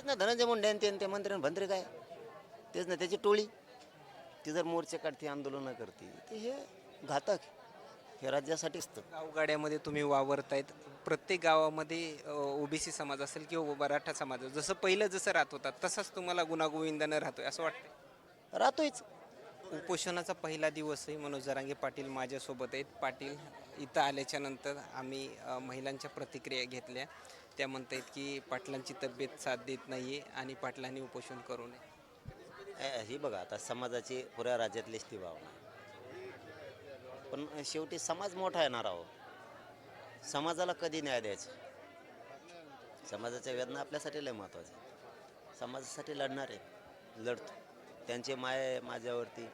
तेच ना धनंजय मुंडे आणि ते- ते मंत्री आणि भंत्री काय? तेच ना त्याची टोळी. ती जर मोर्चे काढते आंदोलनं करते ते हे घातक. हे राज्यासाठी असतं गावगाड्यामध्ये तुम्ही वावरतायत. प्रत्येक गावामध्ये ओबीसी समाज असेल किंवा मराठा समाज असेल, जसं पहिलं जसं राहत होता तसंच तुम्हाला गुणागोविंदानं राहतोय असं वाटतं राहतोयच. उपोषणाचा पहिला दिवस आहे मनोज जरांगे पाटील माझ्यासोबत आहेत. पाटील इथं आल्याच्यानंतर आम्ही अ, महिलांच्या प्रतिक्रिया घेतल्या. त्या म्हणतायत की पाटलांची तब्येत साथ देत नाही आहे आणि पाटलांनी उपोषण करू नये. ही बघा आता समाजाची पुऱ्या राज्यातलीच ती भावना. आहे. पण शेवटी समाज मोठा येणार आहो. समाजाला कधी न्याय द्यायचा? समाजाच्या वेदना आपल्यासाठी लय महत्त्वाच्या आहे. समाजासाठी लढणार आहे लढतो. त्यांचे माय माझ्यावरती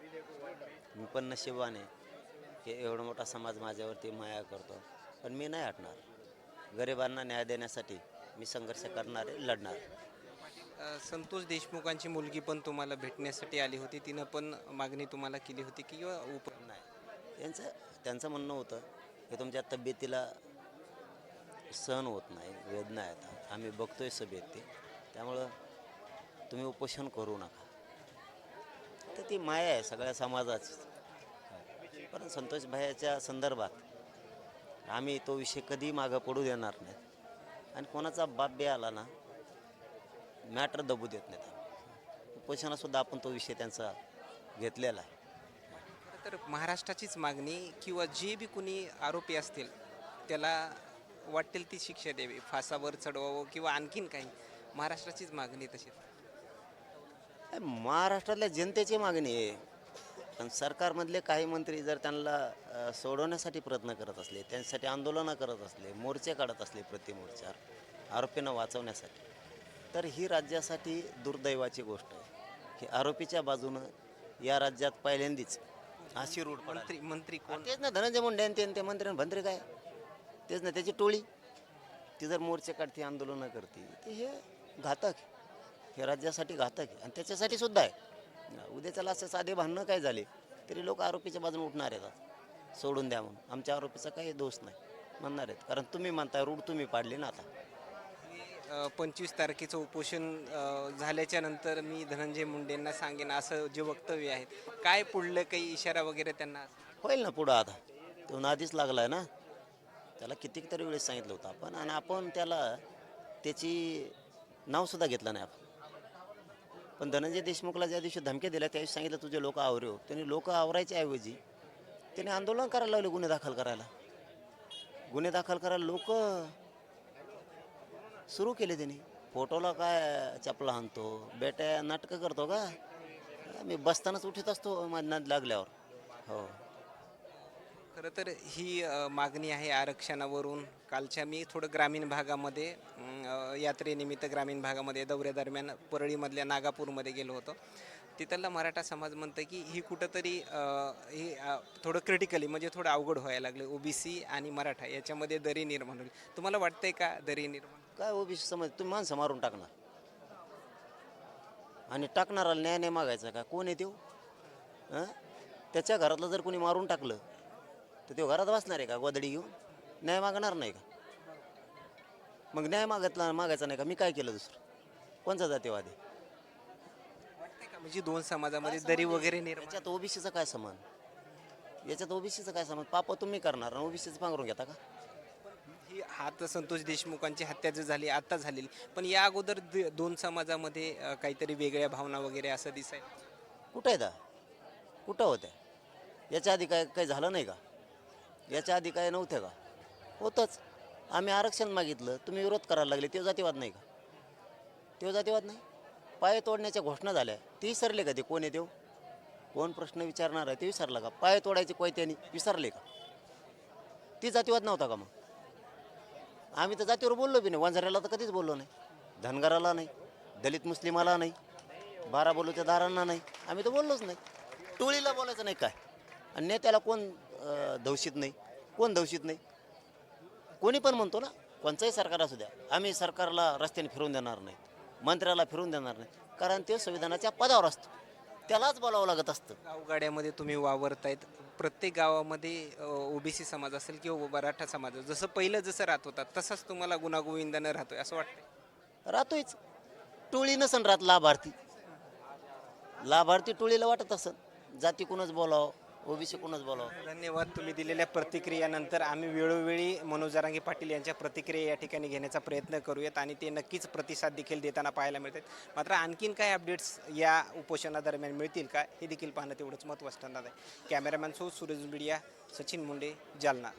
मी पण नशिबाने की एवढा मोठा समाज माझ्यावरती माया करतो. पण मी नाही हटणार. गरिबांना न्याय देण्यासाठी मी संघर्ष करणार आहे लढणार. अ, संतोष देशमुखांची मुलगी पण तुम्हाला भेटण्यासाठी आली होती. तिनं पण मागणी तुम्हाला केली होती की किंवा उप नाही. त्यांचं त्यांचं म्हणणं होतं की तुमच्या तब्येतीला सहन होत नाही वेदना आहेत. आम्ही बघतोय सभेत. ते त्यामुळं तुम्ही उपोषण करू नका. तर ती माया आहे सगळ्या समाजाची. पण संतोष भायाच्या संदर्भात आम्ही तो विषय कधी मागं पडू देणार नाही आणि कोणाचा बाप बी आला ना मॅटर दबू देत नाहीत. उपोषणासुद्धा आपण तो विषय त्यांचा घेतलेला आहे. तर महाराष्ट्राचीच मागणी किंवा जे बी कुणी आरोपी असतील त्याला वाटेल ती शिक्षा द्यावी. फासावर चढवावं किंवा आणखीन काही. महाराष्ट्राचीच मागणी तशी महाराष्ट्रातल्या जनतेची मागणी आहे. पण सरकारमधले काही मंत्री जर त्यांना सोडवण्यासाठी प्रयत्न करत असले त्यांच्यासाठी आंदोलनं करत असले मोर्चे काढत असले प्रतिमोर्चावर आरोपींना वाचवण्यासाठी तर ही राज्यासाठी दुर्दैवाची गोष्ट आहे की आरोपीच्या बाजूनं या राज्यात पहिल्यांदीच अशी रूढ. मंत्री मंत्री कोण? तेच ना धनंजय मुंडे आणि ते- मंत्री भंत्री काय? तेच ना त्याची टोळी. ती जर मोर्चे काढते आंदोलनं करते ते हे घातक हे राज्यासाठी घातक आहे. आणि त्याच्यासाठी सुद्धा आहे. उद्याच्याला असं साधे भांडणं काय झाले? तरी लोक आरोपीच्या बाजूने उठणार आहेत सोडून द्या म्हणून. आमच्या आरोपीचा काही दोष नाही. म्हणणार आहेत. कारण तुम्ही म्हणताय रूढ तुम्ही पाडली ना आता. पंचवीस तारखेचं उपोषण झाल्याच्यानंतर मी धनंजय मुंडेंना सांगेन असं जे वक्तव्य आहेत काय पुढलं काही इशारा वगैरे त्यांना? होईल ना पुढं आता. तो आधीच लागला आहे ना. त्याला कितीक तरी वेळेस सांगितलं होतं आपण. आणि आपण त्याला त्याची नावसुद्धा घेतलं नाही आपण. पण धनंजय देशमुखला ज्या दिवशी धमक्या दिल्या त्या दिवशी सांगितलं तुझे लोक आवरे हो. त्यांनी लोक आवरायच्या ऐवजी त्याने आंदोलन करायला लावले गुन्हे दाखल करायला. गुन्हे दाखल करायला लोक सुरू केले त्यांनी. फोटोला काय चपला आणतो बेट्या नाटकं करतो का? मी बसतानाच उठत असतो माझ्या लागल्यावर. हो. खरं तर ही मागणी आहे आरक्षणावरून. कालच्या मी थोडं ग्रामीण भागामध्ये यात्रेनिमित्त ग्रामीण भागामध्ये दौऱ्यादरम्यान परळीमधल्या नागापूरमध्ये गेलो होतो. तिथला मराठा समाज म्हणतं की ही कुठंतरी ही थोडं क्रिटिकली म्हणजे थोडं अवघड व्हायला लागलं. ओबीसी आणि मराठा याच्यामध्ये दरी निर्माण होईल. तुम्हाला वाटतंय का दरी निर्माण? काय ओबीसी समज? तुम्ही माणसं मारून टाकणार. आणि टाकणाराला न्याय नाही मागायचा का? कोण येते त्याच्या घरातलं जर कोणी मारून टाकलं तर तो घरात बसणार आहे का? गोदडी घेऊन? न्याय मागणार नाही का? मग न्याय मागतला मागायचा नाही का? मी काय केलं दुसरं? कोणचा जातीवादी वाटतंय का म्हणजे दोन समाजामध्ये दरी वगैरे निर्माण? याच्यात ओबीसीचा काय समान याच्यात ओबीसीचा काय समान पाप तुम्ही करणार आणि ओबीसीचं पांघरून घेता का? ही हात संतोष देशमुखांची हत्या जी झाली आता झालेली पण या अगोदर द- दोन समाजामध्ये अ, काहीतरी वेगळ्या भावना वगैरे असं दिसाय कुठं आहेत हा? कुठं होत्या? याच्या आधी काय काही झालं नाही का? याच्या आधी काय नव्हतं का? होतंच. आम्ही आरक्षण मागितलं. तुम्ही विरोध करायला लागले. ते जातीवाद नाही का? ते जातीवाद नाही? पाय तोडण्याच्या घोषणा झाल्या. ते विसरले का ते? कोण आहे देव कोण प्रश्न विचारणार आहे ते विसरला का? पाय तोडायचे कोयत्याने विसरले का? ती जातीवाद नव्हता का मग? आम्ही तर जातीवर बोललो बी नाही. वंजाऱ्याला तर कधीच बोललो नाही. धनगराला नाही. दलित मुस्लिमाला नाही. बारा बोलूच्या दारांना नाही. आम्ही तर बोललोच नाही. टोळीला बोलायचं नाही काय? आणि नेत्याला कोण दौषित नाही. कोण दौषित नाही? कोणी पण म्हणतो ना कोणचंही सरकार असू द्या आम्ही सरकारला रस्त्याने फिरून देणार नाही मंत्र्याला फिरून देणार नाही कारण ते संविधानाच्या पदावर असतो. त्यालाच बोलावं लागत असतं. गावगाड्यामध्ये तुम्ही वावरतायत. प्रत्येक गावामध्ये ओबीसी समाज असेल किंवा मराठा समाज असेल, जसं पहिलं जसं राहत होता तसंच तुम्हाला गुणागोविंदानं राहतोय असं वाटतंय? राहतोयच. टोळी नसन राहत लाभार्थी. लाभार्थी टोळीला वाटत असन जाती कोणच बोलावं. हो, ओबीसी कोणच बोलावं. धन्यवाद तुम्ही दिलेल्या प्रतिक्रियानंतर. आम्ही वेळोवेळी मनोज जरांगे पाटील यांच्या प्रतिक्रिया या ठिकाणी घेण्याचा प्रयत्न करूयात आणि ते नक्कीच प्रतिसाद देखील देताना पाहायला मिळतात. मात्र आणखीन काय अपडेट्स या उपोषणादरम्यान मिळतील का हे देखील पाहणं तेवढंच महत्त्वाचं ठरणार आहे. कॅमेरामॅन सो सुरेश मीडिया सचिन मुंडे जालना.